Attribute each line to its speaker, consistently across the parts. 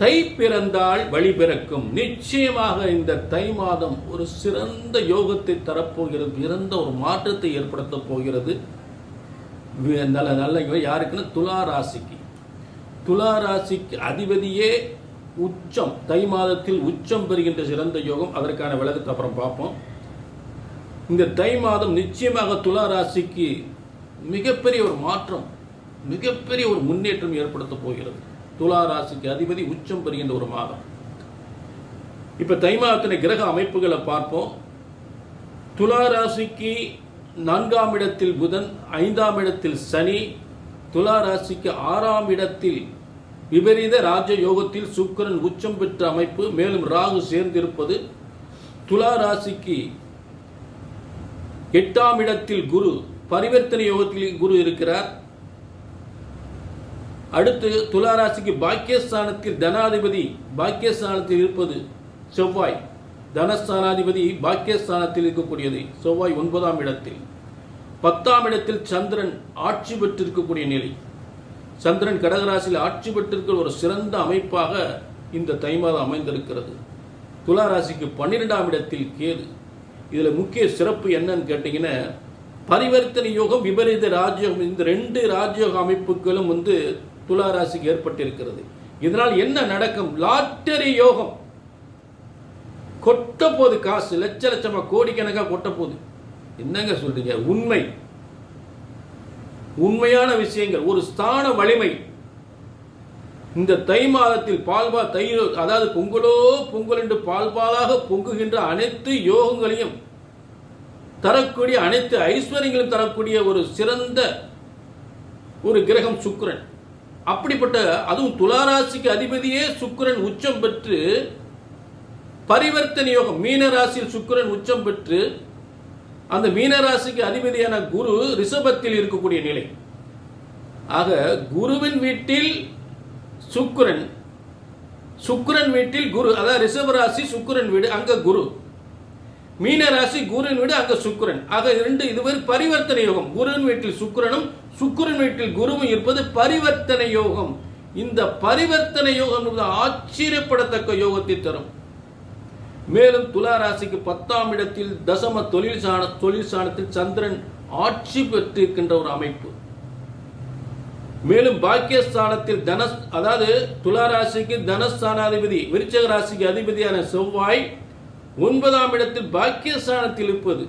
Speaker 1: தை பிறந்தால் வழி பிறக்கும். நிச்சயமாக இந்த தை மாதம் ஒரு சிறந்த யோகத்தை தரப்போகிறது சிறந்த ஒரு மாற்றத்தை ஏற்படுத்தப் போகிறது. நல்ல நல்ல யோ- யாருக்குன்னா? துலா ராசிக்கு. துலா ராசிக்கு அதிபதியே உச்சம். தை மாதத்தில் உச்சம் பெறுகின்ற சிறந்த யோகம். அதற்கான விளக்கத்தை அப்புறம் பார்ப்போம். இந்த தை மாதம் நிச்சயமாக துலா ராசிக்கு மிகப்பெரிய ஒரு மாற்றம் மிகப்பெரிய ஒரு முன்னேற்றம் ஏற்படுத்த போகிறது. துலா ராசிக்கு அதிபதி உச்சம் பெறுகின்ற ஒரு மாதம். இப்ப தை மாதத்தின கிரக அமைப்புகளை பார்ப்போம். துலா ராசிக்கு நான்காம் இடத்தில் புதன் ஐந்தாம் இடத்தில் சனி துலா ராசிக்கு ஆறாம் இடத்தில் விபரீத ராஜ யோகத்தில் சுக்கிரன் உச்சம் பெற்ற அமைப்பு மேலும் ராகு சேர்ந்திருப்பது. துலா ராசிக்கு எட்டாம் இடத்தில் குரு பரிவர்த்தனை யோகத்தில் குரு இருக்கிறார். அடுத்து துளாராசிக்கு பாக்கியஸ்தானத்தில் தனாதிபதி பாக்கியஸ்தானத்தில் இருப்பது செவ்வாய். தனஸ்தானாதிபதி பாக்கியஸ்தானத்தில் இருக்கக்கூடியது செவ்வாய் ஒன்பதாம் இடத்தில். பத்தாம் இடத்தில் சந்திரன் ஆட்சி பெற்றிருக்கக்கூடிய நிலை. சந்திரன் கடகராசியில் ஆட்சி பெற்றிருக்கிற ஒரு சிறந்த அமைப்பாக இந்த தை மாதம் அமைந்திருக்கிறது. துளாராசிக்கு பன்னிரெண்டாம் இடத்தில் கேது. இதில் முக்கிய சிறப்பு என்னன்னு கேட்டீங்கன்னா பரிவர்த்தனை யோகம் விபரீத ராஜயோகம் இந்த ரெண்டு ராஜயோக அமைப்புகளும் வந்து துலா ராசிக்கு ஏற்பட்டிருக்கிறது. இதனால் என்ன நடக்கும்? லாட்டரி யோகம். கொட்ட போது காசு லட்ச லட்சமா கோடிக்கணக்காக கொட்ட போது. என்னங்க சொல்றீங்க? உண்மை. உண்மையான விஷயங்கள். ஒரு ஸ்தான வலிமை. இந்த தை மாதத்தில் பால்பா தை அதாவது பொங்கலோ பொங்கல் என்று பால்பாலாக பொங்குகின்ற அனைத்து யோகங்களையும் தரக்கூடிய அனைத்து ஐஸ்வர்யங்களும் தரக்கூடிய ஒரு சிறந்த ஒரு கிரகம் சுக்கரன். அப்படிப்பட்ட அதுவும் துளாராசிக்கு அதிபதியே சுக்கிரன் உச்சம் பெற்று பரிவர்த்தனை யோகம் மீனராசியில் சுக்கரன் சுக்கிரன் உச்சம் பெற்று அந்த மீனராசிக்கு அதிபதியான குரு ரிஷபத்தில் இருக்கக்கூடிய நிலை. ஆக குருவின் வீட்டில் சுக்கிரன் சுக்கிரன் வீட்டில் குரு அதாவது ரிஷபராசி சுக்கரன் சுக்கிரன் வீடு அங்க குரு. மீன ராசி குருவின் வீடு அங்க சுக்கிரன். ஆக இரண்டு இதுவரை பரிவர்த்தனை யோகம். குருவின் வீட்டில் சுக்கரனும் சுக்கிரன் வீட்டில் குருவும் இருப்பது பரிவர்த்தனை யோகம். இந்த பரிவர்த்தனை யோகம் என்பது ஆச்சரியப்படத்தக்க யோகத்தை தரும். மேலும் துலா ராசிக்கு பத்தாம் இடத்தில் தசம தொழில் சாண தொழில் சாணத்தில் சந்திரன் ஆட்சி பெற்றிருக்கின்ற ஒரு அமைப்பு. மேலும் பாக்கியஸ்தானத்தில் தனஸ் அதாவது துலா ராசிக்கு தனஸ்தானாதிபதி விருச்சக ராசிக்கு அதிபதியான செவ்வாய் ஒன்பதாம் இடத்தில் பாக்கியஸ்தானத்தில் இருப்பது.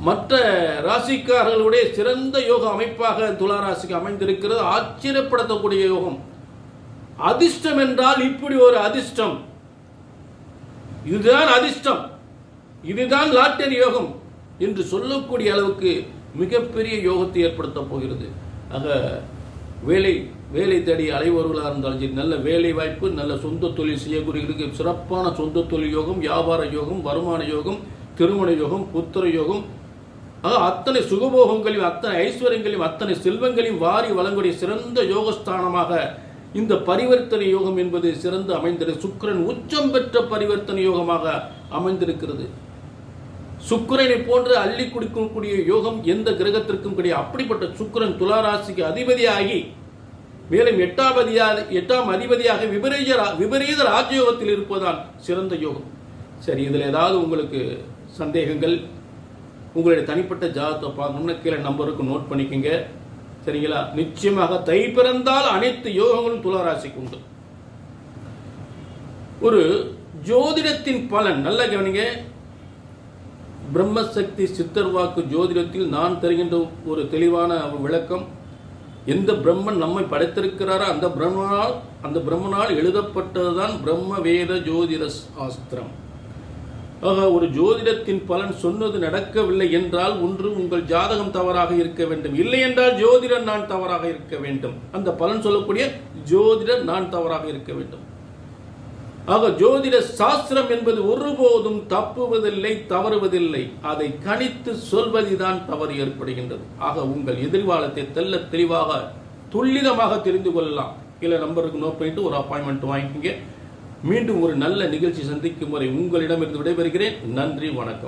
Speaker 1: மற்ற ராசிக்காரர்களுடைய சிறந்த யோக அமைப்பாக துலா ராசிக்கு அமைந்திருக்கிறது. ஆச்சரியப்படுத்தக்கூடிய யோகம். அதிர்ஷ்டம் என்றால் இப்படி ஒரு அதிர்ஷ்டம். இதுதான் அதிர்ஷ்டம். இதுதான் லாட்டரி யோகம் என்று சொல்லக்கூடிய அளவுக்கு மிகப்பெரிய யோகத்தை ஏற்படுத்தப் போகிறது. ஆக வேலை வேலை தேடி அலைவர்களாக இருந்தாலும் சரி நல்ல வேலை வாய்ப்பு நல்ல சொந்த தொழில் செய்யக்கூடியவர்களுக்கு சிறப்பான சொந்த தொழில் யோகம் வியாபார யோகம் வருமான யோகம் திருமண யோகம் புத்திர யோகம். ஆக அத்தனை சுகபோகங்களையும் அத்தனை ஐஸ்வர்யங்களையும் அத்தனை செல்வங்களையும் வாரி வழங்கக்கூடிய சிறந்த யோகஸ்தானமாக இந்த பரிவர்த்தனை யோகம் என்பது சிறந்து அமைந்தது சுக்கிரன் உச்சம் பெற்ற பரிவர்த்தனை யோகமாக அமைந்திருக்கிறது. சுக்கரனை போன்று அள்ளி குடிக்கக்கூடிய யோகம் எந்த கிரகத்திற்கும் கிடையாது. அப்படிப்பட்ட சுக்கரன் துளாராசிக்கு அதிபதியாகி மேலும் எட்டாபதியாக எட்டாம் அதிபதியாக விபரீத விபரீத ராஜயோகத்தில் இருப்பதால் சிறந்த யோகம். சரி இதில் ஏதாவது உங்களுக்கு சந்தேகங்கள்? உங்களுடைய தனிப்பட்ட ஜாதத்தை பார்க்கணும்னா கீழே நம்பருக்கு நோட் பண்ணிக்கோங்க. சரிங்களா? நிச்சயமாக தை பிறந்தால் அனைத்து யோகங்களும் துளாராசிக்கு உண்டு. ஒரு ஜோதிடத்தின் பலன் நல்ல கவனிங்க. பிரம்மசக்தி சித்தர் வாக்கு ஜோதிடத்தில் நான் தருகின்ற ஒரு தெளிவான விளக்கம் எந்த பிரம்மன் நம்மை படைத்திருக்கிறாரோ? அந்த பிரம்மனால் அந்த பிரம்மனால் எழுதப்பட்டதுதான் பிரம்ம வேத ஜோதிட சாஸ்திரம். ஆக ஒரு ஜோதிடத்தின் பலன் சொன்னது நடக்கவில்லை என்றால் ஒன்று உங்கள் ஜாதகம் தவறாக இருக்க வேண்டும். இல்லை என்றால் ஜோதிடர் நான் தவறாக இருக்க வேண்டும். அந்த பலன் சொல்லக்கூடிய ஜோதிடர் நான் தவறாக இருக்க வேண்டும். ஆக ஜோதிட சாஸ்திரம் என்பது ஒருபோதும் தப்புவதில்லை தவறுவதில்லை. அதை கணித்து சொல்வதுதான் தவறு ஏற்படுகின்றது. ஆக உங்கள் எதிர்காலத்தை தெல்ல தெளிவாக துல்லிதமாக தெரிந்து கொள்ளலாம். கீழே நம்பருக்கு நோட் பண்ணிட்டு ஒரு அப்பாயின்மெண்ட் வாங்கிக்கோங்க. மீண்டும் ஒரு நல்ல நிகழ்ச்சி சந்திக்கும் வரை உங்களிடமிருந்து விடைபெறுகிறேன். நன்றி வணக்கம்.